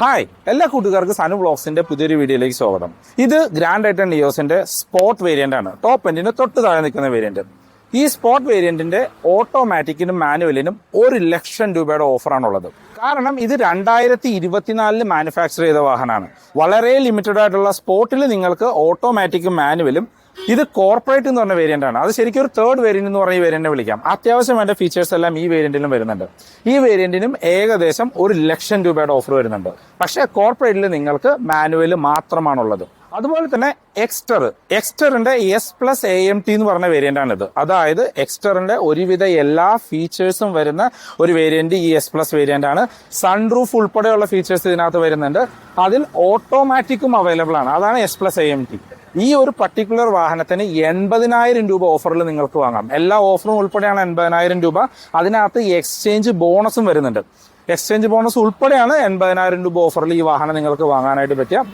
Hi എല്ലാ കൂട്ടുകാർക്കും സനു ബ്ലോഗ്സിന്റെ പുതിയൊരു വീഡിയോയിലേക്ക് സ്വാഗതം. ഇത് ഗ്രാൻഡ് ഐറ്റൻ ലിയോസിന്റെ സ്പോർട്ട് വേരിയന്റ് ആണ്. ടോപ്പ് എൻഡിന് തൊട്ട് താഴെ നിൽക്കുന്ന വേരിയന്റ് ഈ സ്പോർട്ട് വേരിയന്റിന്റെ ഓട്ടോമാറ്റിക്കിനും മാനുവലിനും ഒരു ലക്ഷം രൂപയുടെ ഓഫറാണുള്ളത് കാരണം ഇത് രണ്ടായിരത്തി ഇരുപത്തിനാലിൽ മാനുഫാക്ചർ ചെയ്ത വാഹനമാണ്. വളരെ ലിമിറ്റഡ് ആയിട്ടുള്ള സ്പോർട്ടിൽ നിങ്ങൾക്ക് ഓട്ടോമാറ്റിക്കും മാനുവലും ഇത് കോർപ്പറേറ്റ് എന്ന് പറഞ്ഞ വേരിയന്റ് ആണ്. അത് ശരിക്കും ഒരു തേർഡ് വേരിയന്റ് എന്ന് പറഞ്ഞ വേരിയന്റിനെ വിളിക്കാം. അത്യാവശ്യം വേണ്ട ഫീച്ചേഴ്സ് എല്ലാം ഈ വേരിയന്റിലും വരുന്നുണ്ട്. ഈ വേരിയന്റിനും ഏകദേശം ഒരു ലക്ഷം രൂപയുടെ ഓഫർ വരുന്നുണ്ട്. പക്ഷേ കോർപ്പറേറ്റിൽ നിങ്ങൾക്ക് മാനുവൽ മാത്രമാണുള്ളത്. അതുപോലെ തന്നെ Exter എക്സ്റ്ററിന്റെ S plus A M T എന്ന് പറഞ്ഞ വേരിയന്റ് ആണിത്. അതായത് എക്സ്റ്ററിന്റെ ഒരുവിധ എല്ലാ ഫീച്ചേഴ്സും വരുന്ന ഒരു വേരിയന്റ് ഈ എസ് പ്ലസ് വേരിയന്റ് ആണ്. സൺറൂഫ് ഉൾപ്പെടെയുള്ള ഫീച്ചേഴ്സ് ഇതിനകത്ത് വരുന്നുണ്ട്. അതിൽ ഓട്ടോമാറ്റിക്കും അവൈലബിൾ ആണ്. അതാണ് S plus A M T ഈ ഒരു പർട്ടിക്കുലർ വാഹനത്തിന് എൺപതിനായിരം രൂപ ഓഫറിൽ നിങ്ങൾക്ക് വാങ്ങാം. എല്ലാ ഓഫറും ഉൾപ്പെടെയാണ് എൺപതിനായിരം രൂപ. അതിനകത്ത് എക്സ്ചേഞ്ച് ബോണസും വരുന്നുണ്ട്. എക്സ്ചേഞ്ച് ബോണസ് ഉൾപ്പെടെയാണ് എൺപതിനായിരം രൂപ ഓഫറിൽ ഈ വാഹനം നിങ്ങൾക്ക് വാങ്ങാനായിട്ട് പറ്റുക.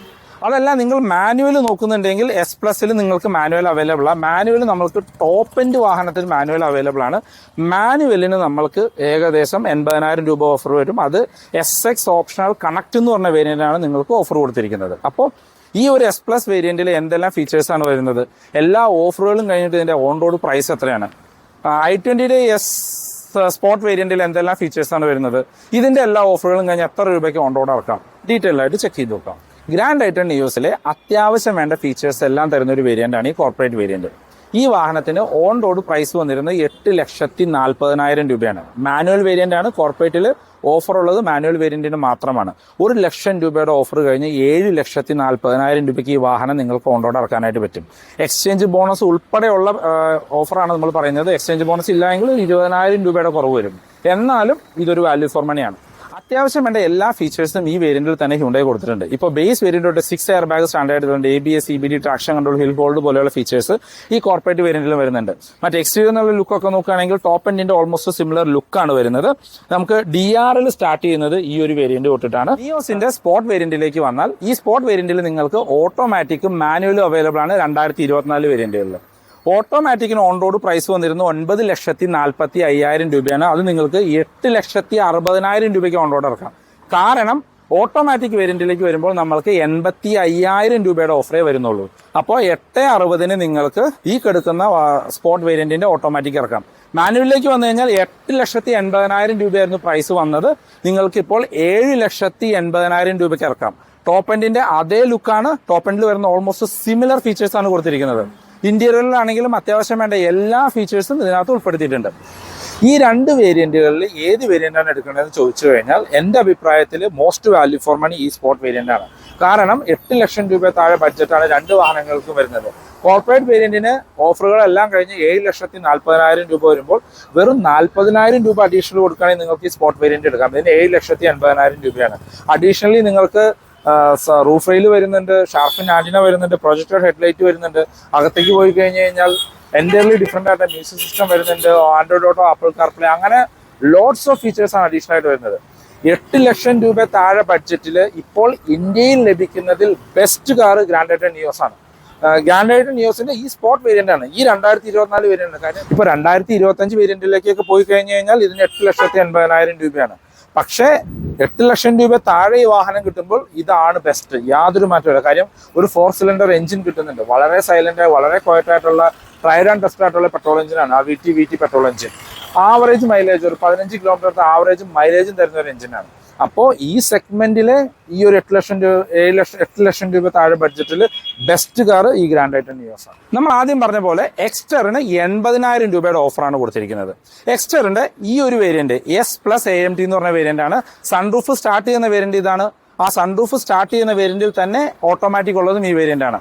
അതല്ല നിങ്ങൾ മാനുവൽ നോക്കുന്നുണ്ടെങ്കിൽ എസ് പ്ലസിൽ നിങ്ങൾക്ക് മാനുവൽ അവൈലബിൾ ആണ് മാനുവൽ നമ്മൾക്ക് ടോപ്പ് എൻഡ് വാഹനത്തിന് മാനുവൽ അവൈലബിൾ ആണ്. മാനുവലിന് നമ്മൾക്ക് ഏകദേശം എൺപതിനായിരം രൂപ ഓഫർ വരും. അത് എസ് എക്സ് ഓപ്ഷണൽ കണക്ട് എന്ന് പറഞ്ഞ വേരിയന്റാണ് നിങ്ങൾക്ക് ഓഫർ കൊടുത്തിരിക്കുന്നത്. അപ്പോൾ ഈ ഒരു എസ് പ്ലസ് വേരിയന്റിൽ എന്തെല്ലാം ഫീച്ചേഴ്സ് ആണ് വരുന്നത്? എല്ലാ ഓഫറുകളും കഴിഞ്ഞിട്ട് ഇതിന്റെ ഓൺ റോഡ് പ്രൈസ് എത്രയാണ് ഐ ട്വന്റിയുടെ എസ് സ്പോർട്ട് വേരിയന്റിൽ എന്തെല്ലാം ഫീച്ചേഴ്സ് ആണ് വരുന്നത്? ഇതിന്റെ എല്ലാ ഓഫറുകളും കഴിഞ്ഞ് എത്ര രൂപയ്ക്ക് ഓൺ റോഡ് ഇറക്കാം ഡീറ്റെയിൽ ആയിട്ട് ചെക്ക് ചെയ്ത് നോക്കാം. ഗ്രാൻഡ് ഐറ്റൺ യൂസിലെ അത്യാവശ്യം വേണ്ട ഫീച്ചേഴ്സ് എല്ലാം തരുന്ന ഒരു വേരിയന്റ് ആണ് ഈ കോർപ്പറേറ്റ് വേരിയന്റ് ഈ വാഹനത്തിന് ഓൺ റോഡ് പ്രൈസ് വന്നിരുന്നത് എട്ട് ലക്ഷത്തി നാൽപ്പതിനായിരം രൂപയാണ്. മാനുവൽ വേരിയന്റ് ആണ്. കോർപ്പറേറ്റിൽ ഓഫർ ഉള്ളത് മാനുവൽ വേരിയന്റിന് മാത്രമാണ്. ഒരു ലക്ഷം രൂപയുടെ ഓഫർ കഴിഞ്ഞ് ഏഴ് ലക്ഷത്തി നാൽപ്പതിനായിരം രൂപയ്ക്ക് ഈ വാഹനം നിങ്ങൾക്ക് ഓൺ റോഡ് ഇറക്കാനായിട്ട് പറ്റും. എക്സ്ചേഞ്ച് ബോണസ് ഉൾപ്പെടെയുള്ള ഓഫറാണ് നമ്മൾ പറയുന്നത്. എക്സ്ചേഞ്ച് ബോണസ് ഇല്ലായെങ്കിൽ ഇരുപതിനായിരം രൂപയുടെ കുറവ് വരും. എന്നാലും ഇതൊരു വാല്യൂ ഫോർ മണിയാണ് അത്യാവശ്യം വേണ്ട എല്ലാ ഫീച്ചേഴ്സും ഈ വേരിയന്റിൽ തന്നെ ഹ്യൂണ്ടായി കൊടുത്തിട്ടുണ്ട്. ഇപ്പോൾ base variant six air bag standard ആയിട്ടുണ്ട് A B S E B D traction control hill hold പോലെയുള്ള ഫീച്ചേഴ്സ് ഈ കോർപ്പറേറ്റ് വേരിയന്റിലും വരുന്നുണ്ട്. മറ്റ് എക്സ്റ്റീരിയർ എന്നുള്ള ലുക്കൊക്കെ നോക്കുകയാണെങ്കിൽ ടോപ്പ് എൻഡിന്റെ ഓൾമോസ്റ്റ് സിമിലർ ലുക്കാണ് വരുന്നത്. നമുക്ക് ഡി ആർ എൽ സ്റ്റാർട്ട് ചെയ്യുന്നത് ഈ ഒരു വേരിയന്റ് തൊട്ടിട്ടാണ്. നിയോസിന്റെ സ്പോർട്ട് വേരിയന്റിലേക്ക് വന്നാൽ ഈ സ്പോർട്ട് വേരിയന്റിൽ നിങ്ങൾക്ക് ഓട്ടോമാറ്റിക്കും മാനുവലും അവൈലബിൾ ആണ് രണ്ടായിരത്തി ഇരുപത്തിനാല് വേരിയന്റുകളിൽ ഓട്ടോമാറ്റിക്കിന് ഓൺ റോഡ് പ്രൈസ് വന്നിരുന്നത് ഒൻപത് ലക്ഷത്തി നാൽപ്പത്തി അയ്യായിരം രൂപയാണ്. അത് നിങ്ങൾക്ക് എട്ട് ലക്ഷത്തി അറുപതിനായിരം രൂപയ്ക്ക് ഓൺ റോഡ് ഇറക്കാം. കാരണം ഓട്ടോമാറ്റിക് വേരിയന്റിലേക്ക് വരുമ്പോൾ നമ്മൾക്ക് എൺപത്തി അയ്യായിരം രൂപയുടെ ഓഫറേ വരുന്നുള്ളൂ. അപ്പോൾ എട്ട് അറുപതിന് നിങ്ങൾക്ക് ഈ കെടുക്കുന്ന സ്പോട്ട് വേരിയന്റിന്റെ ഓട്ടോമാറ്റിക് ഇറക്കാം. മാനുവലിലേക്ക് വന്നു കഴിഞ്ഞാൽ എട്ട് ലക്ഷത്തി എൺപതിനായിരം രൂപയായിരുന്നു പ്രൈസ് വന്നത്. നിങ്ങൾക്ക് ഇപ്പോൾ ഏഴ് ലക്ഷത്തി എൺപതിനായിരം രൂപയ്ക്ക് ഇറക്കാം. ടോപ്പ് എൻഡിന്റെ അതേ ലുക്കാണ് ടോപ്പ് എൻഡിൽ വരുന്ന ഓൾമോസ്റ്റ് സിമിലർ ഫീച്ചേഴ്സ് ആണ് കൊടുത്തിരിക്കുന്നത്. ഇന്റീരിയറിലാണെങ്കിലും അത്യാവശ്യം വേണ്ട എല്ലാ ഫീച്ചേഴ്സും ഇതിനകത്ത് ഉൾപ്പെടുത്തിയിട്ടുണ്ട്. ഈ രണ്ട് വേരിയന്റുകളിൽ ഏത് വേരിയന്റാണ് എടുക്കേണ്ടതെന്ന് ചോദിച്ചു കഴിഞ്ഞാൽ എന്റെ അഭിപ്രായത്തിൽ മോസ്റ്റ് വാല്യൂ ഫോർ മണി ഈ സ്പോർട്ട് വേരിയന്റ് ആണ് കാരണം എട്ട് ലക്ഷം രൂപ താഴെ ബഡ്ജറ്റാണ് രണ്ട് വാഹനങ്ങൾക്കും വരുന്നത്. കോർപ്പറേറ്റ് വേരിയന്റിന് ഓഫറുകളെല്ലാം കഴിഞ്ഞ് ഏഴ് ലക്ഷത്തി നാൽപ്പതിനായിരം രൂപ വരുമ്പോൾ വെറും നാൽപ്പതിനായിരം രൂപ അഡീഷണൽ കൊടുക്കുകയാണെങ്കിൽ നിങ്ങൾക്ക് ഈ സ്പോർട്ട് വേരിയന്റ് എടുക്കാം. ഇതിന് ഏഴ് ലക്ഷത്തി അൻപതിനായിരം രൂപയാണ്. അഡീഷണലി നിങ്ങൾക്ക് റൂഫ് റെയിൽ വരുന്നുണ്ട് ഷാർഫിൻ ആന്റിന വരുന്നുണ്ട് പ്രൊജക്ടർ ഹെഡ്ലൈറ്റ് വരുന്നുണ്ട്. അകത്തേക്ക് പോയി കഴിഞ്ഞ് കഴിഞ്ഞാൽ എന്റയർലി ഡിഫറെന്റ് ആയിട്ട് മ്യൂസിക് സിസ്റ്റം വരുന്നുണ്ട്. ആൻഡ്രോയിഡ് ഓട്ടോ ആപ്പിൾ കാർപ്ലേ അങ്ങനെ ലോട്ട്സ് ഓഫ് ഫീച്ചേഴ്സ് ആണ് അഡീഷണൽ ആയിട്ട് വരുന്നത്. എട്ട് ലക്ഷം രൂപ താഴെ ബഡ്ജറ്റിൽ ഇപ്പോൾ ഇന്ത്യയിൽ ലഭിക്കുന്നതിൽ best car grand i ten Nios ആണ്. ഗ്രാൻഡ് ഐറ്റൻ നിയോസിന്റെ ഈ സ്പോട്ട് വേരിയന്റ് ആണ്. ഈ രണ്ടായിരത്തി ഇരുപത്തിനാല് വേരിയന്റ് കാര്യം ഇപ്പൊ രണ്ടായിരത്തി ഇരുപത്തഞ്ച് വേരിയന്റിലേക്കൊക്കെ പോയി കഴിഞ്ഞു കഴിഞ്ഞാൽ ഇതിന് എട്ട് ലക്ഷത്തി എൺപതിനായിരം രൂപയാണ്. പക്ഷേ എട്ട് ലക്ഷം രൂപ താഴെ ഈ വാഹനം കിട്ടുമ്പോൾ ഇതാണ് ബെസ്റ്റ് യാതൊരു മാറ്റമില്ല കാര്യം ഒരു ഫോർ സിലിണ്ടർ എഞ്ചിൻ കിട്ടുന്നുണ്ട്. വളരെ സൈലന്റ് വളരെ ക്വയറ്റ് ആയിട്ടുള്ള ട്രയഡ് ആൻഡ് ടെസ്റ്റ് ആയിട്ടുള്ള പെട്രോൾ എഞ്ചിനാണ് ആ V T V T petrol engine average mileage ഒരു പതിനഞ്ച് കിലോമീറ്റർ ആവറേജ് മൈലേജും തരുന്ന ഒരു എഞ്ചിനാണ് അപ്പോൾ ഈ സെഗ്മെന്റിലെ ഈ ഒരു എട്ട് ലക്ഷം രൂപ ഏഴ് ലക്ഷം എട്ട് ലക്ഷം രൂപ താഴെ ബഡ്ജറ്റിൽ ബെസ്റ്റ് കാർ ഈ ഗ്രാൻഡ് ഐറ്റൻ നിയോസ് ആണ് നമ്മൾ ആദ്യം പറഞ്ഞ പോലെ എക്സ്റ്ററിന് എൺപതിനായിരം രൂപയുടെ ഓഫറാണ് കൊടുത്തിരിക്കുന്നത്. എക്സ്റ്ററിന്റെ ഈ ഒരു variant S plus A M T എന്ന് പറഞ്ഞ വേരിയന്റ് ആണ്. സൺറൂഫ് സ്റ്റാർട്ട് ചെയ്യുന്ന വേരിയന്റ് ഇതാണ്. ആ സൺറൂഫ് സ്റ്റാർട്ട് ചെയ്യുന്ന വേരിയന്റിൽ തന്നെ ഓട്ടോമാറ്റിക് ഉള്ളതും ഈ വേരിയന്റ് ആണ്.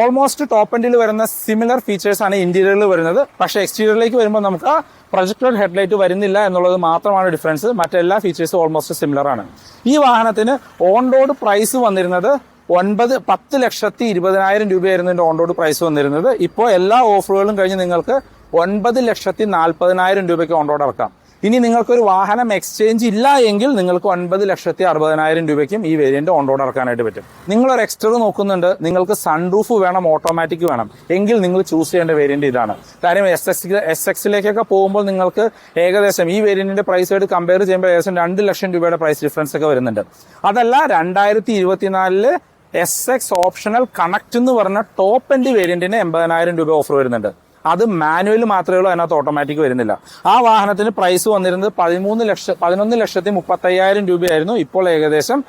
ഓൾമോസ്റ്റ് ടോപ്പ് എൻഡിൽ വരുന്ന സിമിലർ ഫീച്ചേഴ്സ് ആണ് ഇന്റീരിയറിൽ വരുന്നത്. പക്ഷേ എക്സ്റ്റീരിയറിലേക്ക് വരുമ്പോൾ നമുക്ക് പ്രൊജക്ടർ ഹെഡ്ലൈറ്റ് വരുന്നില്ല എന്നുള്ളത് മാത്രമാണ് ഡിഫറൻസ് മറ്റെല്ലാ ഫീച്ചേഴ്സും ഓൾമോസ്റ്റ് സിമിലർ ആണ്. ഈ വാഹനത്തിന് ഓൺ റോഡ് പ്രൈസ് വന്നിരുന്നത് ഒൻപത് പത്ത് ലക്ഷത്തി ഇരുപതിനായിരം രൂപയായിരുന്നു ഇതിന്റെ ഓൺ റോഡ് പ്രൈസ് വന്നിരുന്നത്. ഇപ്പോൾ എല്ലാ ഓഫറുകളും കഴിഞ്ഞ് നിങ്ങൾക്ക് ഒൻപത് ലക്ഷത്തി നാൽപ്പതിനായിരം രൂപയ്ക്ക് ഓൺ റോഡ് ഇറക്കാം. ഇനി നിങ്ങൾക്കൊരു വാഹനം എക്സ്ചേഞ്ച് ഇല്ല എങ്കിൽ നിങ്ങൾക്ക് ഒൻപത് ലക്ഷത്തി അറുപതിനായിരം രൂപയ്ക്കും ഈ വേരിയന്റ് ഓൺ റോഡ് ഇറക്കാനായിട്ട് പറ്റും. നിങ്ങൾ ഒരു എക്സ്റ്റർ നോക്കുന്നുണ്ട്. നിങ്ങൾക്ക് സൺറൂഫ് വേണം ഓട്ടോമാറ്റിക് വേണം. എങ്കിൽ നിങ്ങൾ ചൂസ് ചെയ്യേണ്ട വേരിയന്റ് ഇതാണ്. കാര്യം എസ് എക്സ് എസ് എക്സിലേക്കൊക്കെ പോകുമ്പോൾ നിങ്ങൾക്ക് ഏകദേശം ഈ വേരിയന്റിന്റെ പ്രൈസ് ആയിട്ട് കമ്പയർ ചെയ്യുമ്പോൾ ഏകദേശം രണ്ട് ലക്ഷം രൂപയുടെ പ്രൈസ് ഡിഫറൻസ് ഒക്കെ വരുന്നുണ്ട്. അതല്ല രണ്ടായിരത്തി ഇരുപത്തിനാലിൽ എസ് എക്സ് ഓപ്ഷണൽ കണക്ട് എന്ന് പറഞ്ഞ ടോപ്പ് എൻഡ് വേരിയന്റിന് എൺപതിനായിരം രൂപ ഓഫർ വരുന്നുണ്ട്. അത് മാനുവൽ മാത്രമേ ഉള്ളൂ അതിനകത്ത് ഓട്ടോമാറ്റിക് വരുന്നില്ല. ആ വാഹനത്തിന് പ്രൈസ് വന്നിരുന്നത് പതിമൂന്ന് ലക്ഷം പതിനൊന്ന് ലക്ഷത്തി മുപ്പത്തയ്യായിരം രൂപയായിരുന്നു. ഇപ്പോൾ ഏകദേശം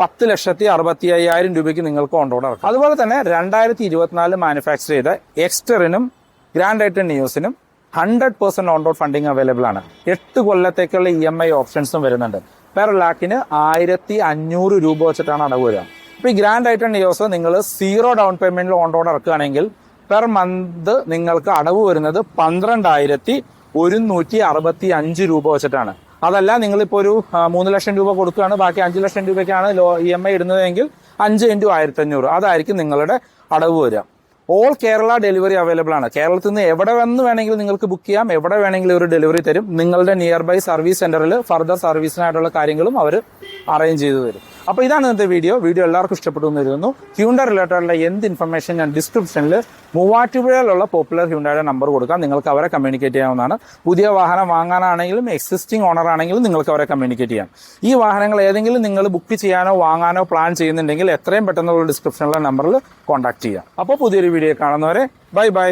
പത്ത് ലക്ഷത്തി അറുപത്തി അയ്യായിരം രൂപയ്ക്ക് നിങ്ങൾക്ക് റോഡ് ഇറക്കാം. അതുപോലെ തന്നെ രണ്ടായിരത്തി ഇരുപത്തിനാല് മാനുഫാക്ചർ ചെയ്ത എക്സ്റ്ററിനും grand i ten നിയോസിനും hundred percent on road funding available ആണ്. എട്ട് കൊല്ലത്തേക്കുള്ള ഇ എം ഐ ഓപ്ഷൻസും വരുന്നുണ്ട്. പെർ ലാക്കിന് ആയിരത്തി അഞ്ഞൂറ് രൂപ വെച്ചിട്ടാണ് അടവ് വരിക. അപ്പോൾ ഈ ഗ്രാൻഡ് ഐറ്റൺ നിയോസ് നിങ്ങൾ സീറോ ഡൗൺ പേയ്മെന്റിൽ ഓൺ റോഡ് ഇറക്കുകയാണെങ്കിൽ പെർ മന്ത് നിങ്ങൾക്ക് അടവ് വരുന്നത് പന്ത്രണ്ടായിരത്തി ഒരുന്നൂറ്റി അറുപത്തി അഞ്ച് രൂപ വെച്ചിട്ടാണ്. അതല്ല നിങ്ങളിപ്പോൾ ഒരു മൂന്ന് ലക്ഷം രൂപ കൊടുക്കുകയാണ് ബാക്കി അഞ്ച് ലക്ഷം രൂപയ്ക്കാണ് ലോ ഇ എം ഐ ഇടുന്നതെങ്കിൽ അഞ്ച് ഇന്റു ആയിരത്തി അഞ്ഞൂറ് അതായിരിക്കും നിങ്ങളുടെ അടവ് വരിക. ഓൾ കേരള ഡെലിവറി അവൈലബിൾ ആണ്. കേരളത്തിൽ നിന്ന് എവിടെ വന്ന് വേണമെങ്കിലും നിങ്ങൾക്ക് ബുക്ക് ചെയ്യാം. എവിടെ വേണമെങ്കിലും ഒരു ഡെലിവറി തരും. നിങ്ങളുടെ നിയർ ബൈ സർവീസ് സെന്ററിൽ ഫർദർ സർവീസിനായിട്ടുള്ള കാര്യങ്ങളും അവർ അറേഞ്ച് ചെയ്തു തരും. അപ്പോൾ ഇതാണ് ഇന്നത്തെ വീഡിയോ വീഡിയോ എല്ലാവർക്കും ഇഷ്ടപ്പെട്ടു എന്ന് കരുതുന്നു. ഹ്യൂണ്ട റിലേറ്റഡുള്ള എന്ത് ഇൻഫർമേഷൻ ഞാൻ ഡിസ്ക്രിപ്ഷനിൽ മൂവാറ്റുപുഴയിലുള്ള പോപ്പുലർ ഹ്യൂണ്ടയുടെ നമ്പർ കൊടുക്കാം. നിങ്ങൾക്ക് അവരെ കമ്മ്യൂണിക്കേറ്റ് ചെയ്യാവുന്നതാണ്. പുതിയ വാഹനം വാങ്ങാനാണെങ്കിലും എക്സിസ്റ്റിംഗ് ഓണർ ആണെങ്കിലും നിങ്ങൾക്ക് അവരെ കമ്മ്യൂണിക്കേറ്റ് ചെയ്യാം. ഈ വാഹനങ്ങൾ ഏതെങ്കിലും നിങ്ങൾ ബുക്ക് ചെയ്യാനോ വാങ്ങാനോ പ്ലാൻ ചെയ്യുന്നുണ്ടെങ്കിൽ എത്രയും പെട്ടെന്നുള്ള ഡിസ്ക്രിപ്ഷനിലുള്ള നമ്പറിൽ കോൺടാക്ട് ചെയ്യാം. അപ്പോൾ പുതിയൊരു വീഡിയോ കാണുന്നവരെ ബൈ ബൈ